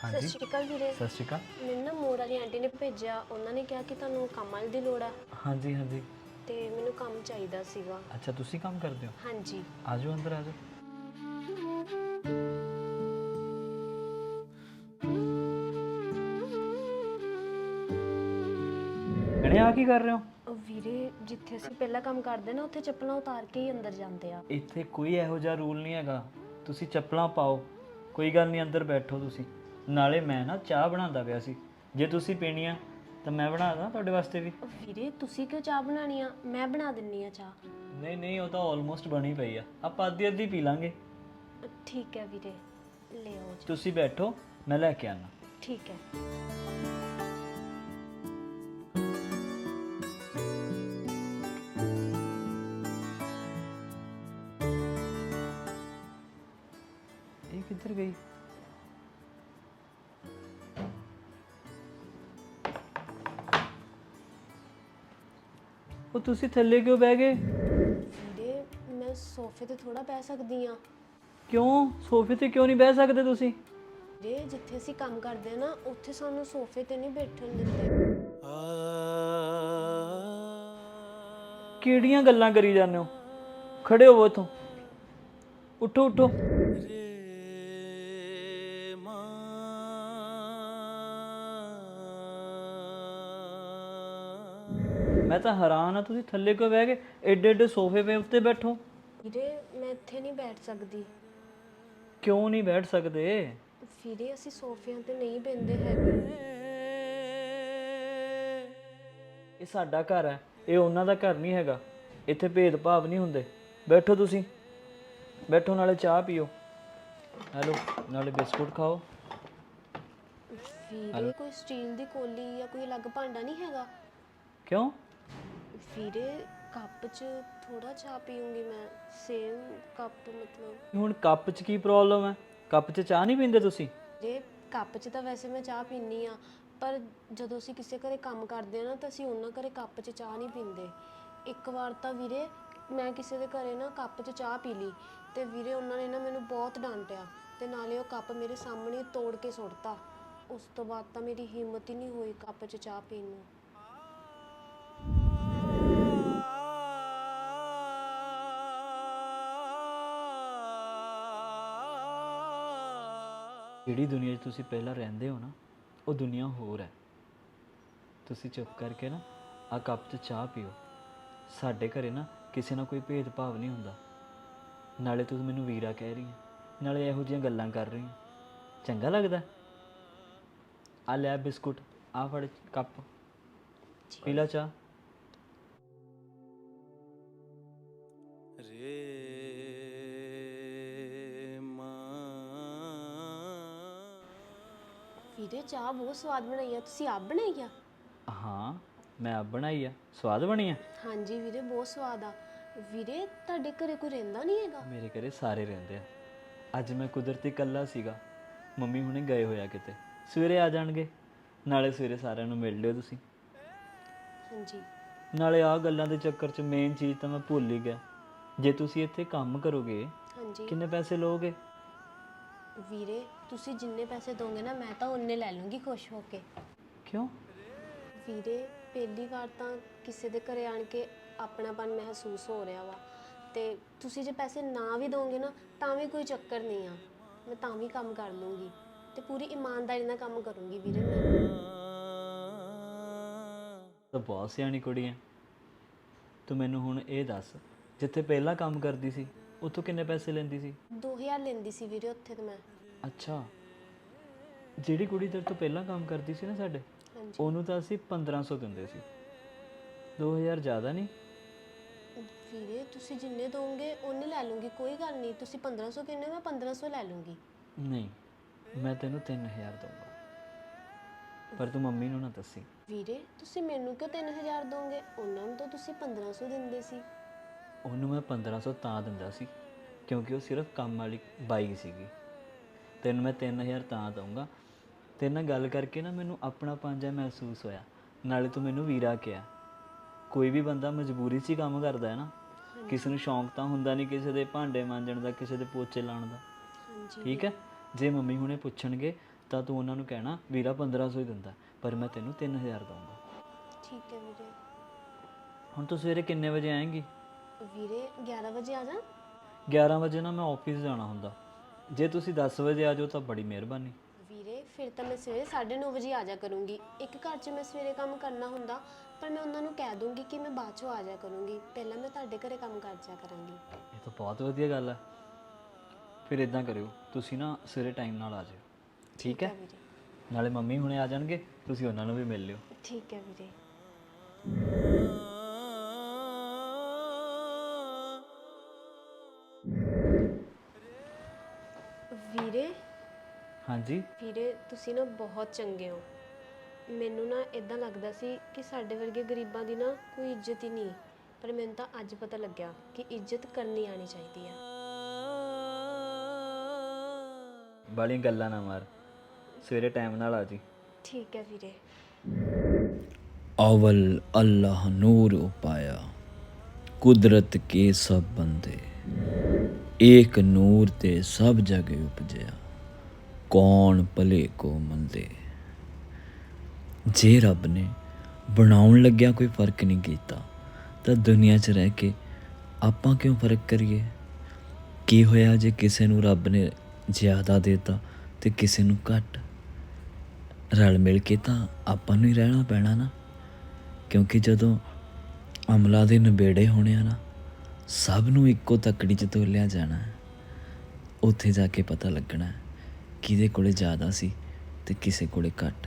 ਸਤਿ ਹਾਂਜੀ ਸ਼੍ਰੀ ਅਕਾਲ ਵੀਰੇ। ਸਤਿ ਸ਼੍ਰੀ ਅਕਾਲ। ਮੈਨੂੰ ਨਾ ਮੋੜ ਵਾਲੀ ਆਂਟੀ ਨੇ ਭੇਜਿਆ ਉਹਨਾਂ ਨੇ ਕਿਹਾ ਕਿ ਤੁਹਾਨੂੰ ਕੰਮ ਵਾਲੀ ਦੀ ਲੋੜ ਆ। ਹਾਂਜੀ ਹਾਂਜੀ। ਤੇ ਮੈਨੂੰ ਕੰਮ ਚਾਹੀਦਾ ਸੀਗਾ। ਅੱਛਾ ਤੁਸੀਂ ਕੰਮ ਕਰਦੇ ਹੋ? ਹਾਂਜੀ। ਆਜੋ ਅੰਦਰ ਆਜੋ। ਕਣੇ ਆ ਕੀ ਕਰ ਰਹੇ ਹੋ? ਉਹ ਵੀਰੇ ਜਿੱਥੇ ਅਸੀਂ ਪਹਿਲਾਂ ਕੰਮ ਕਰਦੇ ਨਾ ਉੱਥੇ ਚੱਪਲਾਂ ਉਤਾਰ ਕੇ ਹੀ ਅੰਦਰ ਜਾਂਦੇ ਆ। ਇੱਥੇ ਕੋਈ ਇਹੋ ਜਿਹਾ ਰੂਲ ਨਹੀਂ ਹੈਗਾ। ਤੁਸੀਂ ਚੱਪਲਾਂ ਪਾਓ। ਕੋਈ ਗੱਲ ਨਹੀਂ ਅੰਦਰ ਬੈਠੋ ਤੁਸੀਂ। ਨਾਲੇ ਮੈਂ ਨਾ ਚਾਹ ਬਣਾਉਂਦਾ ਪਿਆ ਸੀ। ਜੇ ਤੁਸੀਂ ਪੀਣੀ ਆ ਤਾਂ ਮੈਂ ਬਣਾ ਦਾਂ ਤੁਹਾਡੇ ਵਾਸਤੇ ਵੀ। ਵੀਰੇ ਤੁਸੀਂ ਕਿਉਂ ਚਾਹ ਬਣਾਣੀ ਆ? ਮੈਂ ਬਣਾ ਦਿੰਨੀ ਆ ਚਾਹ। ਨਹੀਂ ਨਹੀਂ ਉਹ ਤਾਂ ਆਲਮੋਸਟ ਬਣੀ ਪਈ ਆ। ਆਪਾਂ ਅੱਧੀ ਅੱਧੀ ਪੀ ਲਾਂਗੇ। ਠੀਕ ਹੈ ਵੀਰੇ ਲੈ ਆਓ ਜੀ ਤੁਸੀਂ ਬੈਠੋ ਮੈਂ ਲੈ ਕੇ ਆਣਾ ਠੀਕ ਹੈ। ਇਹ ਕਿੱਧਰ ਗਈ? ਉਹ ਤੁਸੀਂ ਥੱਲੇ ਕਿਉਂ ਬਹਿ ਗਏ? ਵੀਰੇ ਮੈਂ ਸੋਫੇ ਤੇ ਥੋੜਾ ਬਹਿ ਸਕਦੀ ਆ ਕਿਉਂ? ਸੋਫੇ ਤੇ ਕਿਉਂ ਨਹੀਂ ਬਹਿ ਸਕਦੇ ਤੁਸੀਂ? ਵੀਰੇ ਜਿੱਥੇ ਅਸੀਂ ਕੰਮ ਕਰਦੇ ਆ ਨਾ ਉੱਥੇ ਸਾਨੂੰ ਸੋਫੇ ਤੇ ਨਹੀਂ ਬੈਠਣ ਦਿੰਦੇ। ਕਿਹੜੀਆਂ ਗੱਲਾਂ ਕਰੀ ਜਾਂਦੇ ਹੋ? ਖੜੇ ਹੋਵੋ ਇੱਥੋਂ। ਉੱਠੋ ਉੱਠੋ। ਮੈਂ ਤਾਂ ਹੈਰਾਨ ਆ ਤੁਸੀਂ ਥੱਲੇ ਕਿਉਂ ਬਹਿ ਗਏ? ਏਡੇ ਏਡੇ ਸੋਫੇ 'ਤੇ ਉੱਤੇ ਬੈਠੋ। ਵੀਰੇ ਮੈਂ ਇੱਥੇ ਨਹੀਂ ਬੈਠ ਸਕਦੀ। ਕਿਉਂ ਨਹੀਂ ਬੈਠ ਸਕਦੇ? ਵੀਰੇ ਅਸੀਂ ਸੋਫਿਆਂ ਤੇ ਨਹੀਂ ਬੈੰਦੇ ਹੈਗੇ। ਇਹ ਸਾਡਾ ਘਰ ਹੈ ਇਹ ਉਹਨਾਂ ਦਾ ਘਰ ਨਹੀਂ ਹੈਗਾ। ਇੱਥੇ ਭੇਦਭਾਵ ਨਹੀਂ ਹੁੰਦੇ। ਬੈਠੋ ਤੁਸੀਂ। ਬੈਠੋ ਨਾਲੇ ਚਾਹ ਪੀਓ। ਹੈਲੋ ਨਾਲੇ ਬਿਸਕੁਟ ਖਾਓ। ਵੀਰੇ ਕੋਈ ਸਟੀਲ ਦੀ ਕੋਲੀ ਜਾਂ ਕੋਈ ਅਲੱਗ ਭਾਂਡਾ ਨਹੀਂ ਹੈਗਾ? ਕਿਉਂ? ਵੀਰੇ ਕੱਪ 'ਚ ਥੋੜਾ ਚਾਹ ਪੀਉਂਗੀ ਮੈਂ ਸੇਮ ਕੱਪ ਮਤਲਬ। ਹੁਣ ਕੱਪ 'ਚ ਕੀ ਪ੍ਰੋਬਲਮ ਹੈ? ਕੱਪ 'ਚ ਚਾਹ ਨਹੀਂ ਪੀਂਦੇ ਤੁਸੀਂ? ਜੇ ਕੱਪ 'ਚ ਤਾਂ ਵੈਸੇ ਮੈਂ ਚਾਹ ਪੀਨੀ ਆ ਪਰ ਜਦੋਂ ਅਸੀਂ ਕਿਸੇ ਘਰੇ ਕੰਮ ਕਰਦੇ ਆ ਨਾ ਤਾਂ ਅਸੀਂ ਉਹਨਾਂ ਘਰੇ ਕੱਪ 'ਚ ਚਾਹ ਨਹੀਂ ਪੀਂਦੇ। ਇੱਕ ਵਾਰ ਤਾਂ ਵੀਰੇ ਮੈਂ ਕਿਸੇ ਦੇ ਘਰੇ ਨਾ ਕੱਪ 'ਚ ਚਾਹ ਪੀ ਲਈ ਤੇ ਵੀਰੇ ਉਹਨਾਂ ਨੇ ਨਾ ਮੈਨੂੰ ਬਹੁਤ ਡਾਂਟਿਆ ਤੇ ਨਾਲੇ ਉਹ ਕੱਪ ਮੇਰੇ ਸਾਹਮਣੇ ਤੋੜ ਕੇ ਸੁੱਟਤਾ। ਉਸ ਤੋਂ ਬਾਅਦ ਤਾਂ ਮੇਰੀ ਹਿੰਮਤ ਹੀ ਨਹੀਂ ਹੋਈ ਕੱਪ 'ਚ ਚਾਹ ਪੀਣ ਨੂੰ। ਜਿਹੜੀ ਦੁਨੀਆ 'ਚ ਤੁਸੀਂ ਪਹਿਲਾਂ ਰਹਿੰਦੇ ਹੋ ਨਾ, ਉਹ ਦੁਨੀਆ ਹੋਰ ਹੈ। ਤੁਸੀਂ ਚੁੱਪ ਕਰਕੇ ਨਾ ਆ ਕੱਪ 'ਚ ਚਾਹ ਪੀਓ। ਸਾਡੇ ਘਰੇ ਨਾ ਕਿਸੇ ਨਾਲ ਕੋਈ ਭੇਦਭਾਵ ਨਹੀਂ ਹੁੰਦਾ। ਨਾਲੇ ਤੂੰ ਮੈਨੂੰ ਵੀਰਾ ਕਹਿ ਰਹੀ ਹੈ, ਨਾਲੇ ਇਹੋ ਜਿਹੀਆਂ ਗੱਲਾਂ ਕਰ ਰਹੀ ਹੈ। ਚੰਗਾ ਲੱਗਦਾ ਆ ਲੈ ਬਿਸਕੁਟ, ਆ ਫੜ ਕੱਪ। ਪੀ ਲੈ ਚਾਹ। ਵੀਰੇ ਚਾਹ ਬਹੁਤ ਸਵਾਦ ਬਣਾਈ ਆ। ਤੁਸੀਂ ਆਪ ਬਣਾਈ ਆ? ਹਾਂ ਮੈਂ ਆਪ ਬਣਾਈ ਆ। ਸਵਾਦ ਬਣੀ ਆ? ਹਾਂਜੀ ਵੀਰੇ ਬਹੁਤ ਸਵਾਦ ਆ। ਵੀਰੇ ਤੁਹਾਡੇ ਘਰੇ ਕੋਈ ਰਹਿੰਦਾ ਨਹੀਂ ਹੈਗਾ? ਮੇਰੇ ਘਰੇ ਸਾਰੇ ਰਹਿੰਦੇ ਆ। ਅੱਜ ਮੈਂ ਕੁਦਰਤੀ ਇਕੱਲਾ ਸੀਗਾ। ਮੰਮੀ ਹੁਣੇ ਗਏ ਹੋਇਆ ਕਿਤੇ। ਸਵੇਰੇ ਆ ਜਾਣਗੇ। ਨਾਲੇ ਸਵੇਰੇ ਸਾਰਿਆਂ ਨੂੰ ਮਿਲ ਲਿਓ ਤੁਸੀਂ। ਹਾਂਜੀ। ਨਾਲੇ ਆ ਗੱਲਾਂ ਦੇ ਚੱਕਰ 'ਚ ਮੇਨ ਚੀਜ਼ ਤਾਂ ਮੈਂ ਭੁੱਲ ਹੀ ਗਿਆ। ਜੇ ਤੁਸੀਂ ਇੱਥੇ ਕੰਮ ਕਰੋਗੇ ਹਾਂਜੀ। ਕਿੰਨੇ ਪੈਸੇ ਲਓਗੇ? ਵੀਰੇ ਤੁਸੀਂ ਜਿੰਨੇ ਪੈਸੇ ਦੋਗੇ ਨਾ ਮੈਂ ਤਾਂ ਉਹਨੇ ਲੈ ਲੂੰਗੀ ਖੁਸ਼ ਹੋ ਕੇ। ਕਿਉਂ? ਵੀਰੇ ਪਹਿਲੀ ਵਾਰ ਤਾਂ ਕਿਸੇ ਦੇ ਘਰੇ ਆਣ ਕੇ ਆਪਣਾਪਨ ਮਹਿਸੂਸ ਹੋ ਰਿਹਾ ਵਾ। ਤੇ ਤੁਸੀਂ ਜੇ ਪੈਸੇ ਨਾ ਵੀ ਦੋਗੇ ਨਾ ਤਾਂ ਵੀ ਕੋਈ ਚੱਕਰ ਨਹੀਂ ਆ। ਮੈਂ ਤਾਂ ਵੀ ਕੰਮ ਕਰ ਲੂੰਗੀ। ਤੇ ਪੂਰੀ ਇਮਾਨਦਾਰੀ ਨਾਲ ਕੰਮ ਕਰੂੰਗੀ ਵੀਰੇ ਮੈਂ। ਤਾਂ ਬਹੁਤ ਸਿਆਣੀ ਕੁੜੀ ਹੈ ਤੂੰ ਮੈਨੂੰ ਹੁਣ ਇਹ ਦੱਸ ਜਿੱਥੇ ਪਹਿਲਾਂ ਕੰਮ ਕਰਦੀ ਸੀ ਉੱਥੋਂ ਕਿੰਨੇ ਪੈਸੇ ਲੈਂਦੀ ਸੀ? 2000 ਲੈਂਦੀ ਸੀ ਵੀਰੇ ਉੱਥੇ ਤੇ ਮੈਂ। ਅੱਛਾ। ਜਿਹੜੀ ਕੁੜੀ ਤੇਰੇ ਤੋਂ ਪਹਿਲਾਂ ਕੰਮ ਕਰਦੀ ਸੀ ਨਾ ਸਾਡੇ ਹਾਂਜੀ। ਉਹਨੂੰ ਤਾਂ ਅਸੀਂ 1500 ਦਿੰਦੇ ਸੀ। 2000 ਜ਼ਿਆਦਾ ਨਹੀਂ? ਵੀਰੇ ਤੁਸੀਂ ਜਿੰਨੇ ਦੋਗੇ ਉਹਨੇ ਲੈ ਲੂੰਗੀ ਕੋਈ ਗੱਲ ਨਹੀਂ। ਤੁਸੀਂ 1500 ਕਿੰਨੇ ਮੈਂ 1500 ਲੈ ਲੂੰਗੀ। ਨਹੀਂ ਮੈਂ ਤੈਨੂੰ 3000 ਦਊਂਗਾ। ਪਰ ਤੂੰ ਮੰਮੀ ਨੂੰ ਨਾ ਦੱਸੀ। ਵੀਰੇ ਤੁਸੀਂ ਮੈਨੂੰ ਕਿਉਂ 3000 ਦੋਗੇ? ਉਹਨਾਂ ਨੂੰ ਤਾਂ ਤੁਸੀਂ 1500 ਦਿੰਦੇ ਸੀ। ਉਹਨੂੰ ਮੈਂ 1500 ਤਾਂ ਦਿੰਦਾ ਸੀ ਕਿਉਂਕਿ ਉਹ ਸਿਰਫ ਕੰਮ ਵਾਲੀ ਬਾਈ ਸੀਗੀ। ਤੈਨੂੰ ਮੈਂ 3000 ਤਾਂ ਦਊਂਗਾ। ਤੇਰੇ ਨਾਲ ਗੱਲ ਕਰਕੇ ਨਾ ਮੈਨੂੰ ਆਪਣਾ ਪੰਜਾ ਮਹਿਸੂਸ ਹੋਇਆ। ਨਾਲੇ ਤੂੰ ਮੈਨੂੰ ਵੀਰਾ ਕਿਹਾ। ਕੋਈ ਵੀ ਬੰਦਾ ਮਜਬੂਰੀ 'ਚ ਹੀ ਕੰਮ ਕਰਦਾ ਹੈ ਨਾ। ਕਿਸੇ ਨੂੰ ਸ਼ੌਂਕ ਤਾਂ ਹੁੰਦਾ ਨਹੀਂ ਕਿਸੇ ਦੇ ਭਾਂਡੇ ਮਾਂਜਣ ਦਾ ਕਿਸੇ ਦੇ ਪੋਚੇ ਲਾਉਣ ਦਾ। ਠੀਕ ਹੈ? ਜੇ ਮੰਮੀ ਹੁਣੇ ਪੁੱਛਣਗੇ ਤਾਂ ਤੂੰ ਉਹਨਾਂ ਨੂੰ ਕਹਿਣਾ ਵੀਰਾ 1500 ਹੀ ਦਿੰਦਾ ਪਰ ਮੈਂ ਤੈਨੂੰ 3000 ਦਊਂਗਾ। ਠੀਕ ਹੈ ਵੀਰੇ। ਹੁਣ ਤੂੰ ਸਵੇਰੇ ਕਿੰਨੇ ਵਜੇ ਆਏਂਗੀ? ਵੀਰੇ 11 ਵਜੇ ਆ ਜਾ। 11 ਵਜੇ ਨਾ ਮੈਂ ਆਫਿਸ ਜਾਣਾ ਹੁੰਦਾ। ਜੇ ਤੁਸੀਂ 10 ਵਜੇ ਆ ਜਾਓ ਤਾਂ ਬੜੀ ਮਿਹਰਬਾਨੀ। ਵੀਰੇ ਫਿਰ ਤਾਂ ਮੈਂ ਸਵੇਰੇ 9:30 ਵਜੇ ਆ ਜਾ ਕਰੂੰਗੀ। ਇੱਕ ਘਰ 'ਚ ਮੈਂ ਸਵੇਰੇ ਕੰਮ ਕਰਨਾ ਹੁੰਦਾ ਪਰ ਮੈਂ ਉਹਨਾਂ ਨੂੰ ਕਹਿ ਦੂੰਗੀ ਕਿ ਮੈਂ ਬਾਅਦ 'ਚੋਂ ਆ ਜਾ ਕਰੂੰਗੀ। ਪਹਿਲਾਂ ਮੈਂ ਤੁਹਾਡੇ ਘਰੇ ਕੰਮ ਕਰ ਜਾ ਕਰਾਂਗੀ। ਇਹ ਤਾਂ ਬਹੁਤ ਵਧੀਆ ਗੱਲ ਹੈ। ਫਿਰ ਇਦਾਂ ਕਰਿਓ ਤੁਸੀਂ ਨਾ ਸਵੇਰੇ ਟਾਈਮ ਨਾਲ ਆ ਜਾਓ। ਠੀਕ ਹੈ ਵੀਰੇ। ਨਾਲੇ ਮੰਮੀ ਹੁਣੇ ਆ ਜਾਣਗੇ ਤੁਸੀਂ ਉਹਨਾਂ ਨੂੰ ਵੀ ਮਿਲ ਲਿਓ। ਠੀਕ ਹੈ ਵੀਰੇ। ਹਾਂਜੀ ਵੀਰੇ ਤੁਸੀਂ ਨਾ ਬਹੁਤ ਚੰਗੇ ਹੋ ਮੈਨੂੰ ਨਾ ਇਦਾਂ ਲੱਗਦਾ ਸੀ ਕਿ ਸਾਡੇ ਵਰਗੇ ਗਰੀਬਾਂ ਦੀ ਨਾ ਕੋਈ ਇੱਜ਼ਤ ਹੀ ਨਹੀਂ ਪਰ ਮੈਨੂੰ ਤਾਂ ਅੱਜ ਪਤਾ ਲੱਗਿਆ ਕਿ ਇੱਜ਼ਤ ਕਰਨੀ ਆਣੀ ਚਾਹੀਦੀ ਆ ਬਾਲੀਆਂ ਗੱਲਾਂ ਨਾ ਮਾਰ ਸਵੇਰੇ ਟਾਈਮ ਨਾਲ ਆ ਜੀ ਠੀਕ ਹੈ ਵੀਰੇ अव्वल अल्लाह नूर उपाया कुदरत के सब बंदे एक नूर ते सब जगह उपजया ਕੌਣ ਭਲੇ ਕੋ ਮੰਦੇ? ਜੇ ਰੱਬ ਨੇ ਬਣਾਉਣ ਲੱਗਿਆ ਕੋਈ ਫ਼ਰਕ ਨਹੀਂ ਕੀਤਾ, ਤਾਂ ਦੁਨੀਆ 'ਚ ਰਹਿ ਕੇ ਆਪਾਂ ਕਿਉਂ ਫ਼ਰਕ ਕਰੀਏ? ਕੀ ਹੋਇਆ ਜੇ ਕਿਸੇ ਨੂੰ ਰੱਬ ਨੇ ਜ਼ਿਆਦਾ ਦਿੱਤਾ ਤੇ ਕਿਸੇ ਨੂੰ ਘੱਟ? ਰਲ ਮਿਲ ਕੇ ਤਾਂ ਆਪਾਂ ਨੂੰ ਹੀ ਰਹਿਣਾ ਪੈਣਾ ਨਾ। ਕਿਉਂਕਿ ਜਦੋਂ ਅਮਲਾ ਦੇ ਨਬੇੜੇ ਹੋਣੇ ਆ ਨਾ, ਸਭ ਨੂੰ ਇੱਕੋ ਤੱਕੜੀ 'ਚ ਤੋਲਿਆ ਜਾਣਾ ਉੱਥੇ ਜਾ ਕੇ ਪਤਾ ਲੱਗਣਾ ਕਿਹਦੇ ਕੋਲੇ ਜ਼ਿਆਦਾ ਸੀ ਤੇ ਕਿਸੇ ਕੋਲੇ ਘੱਟ।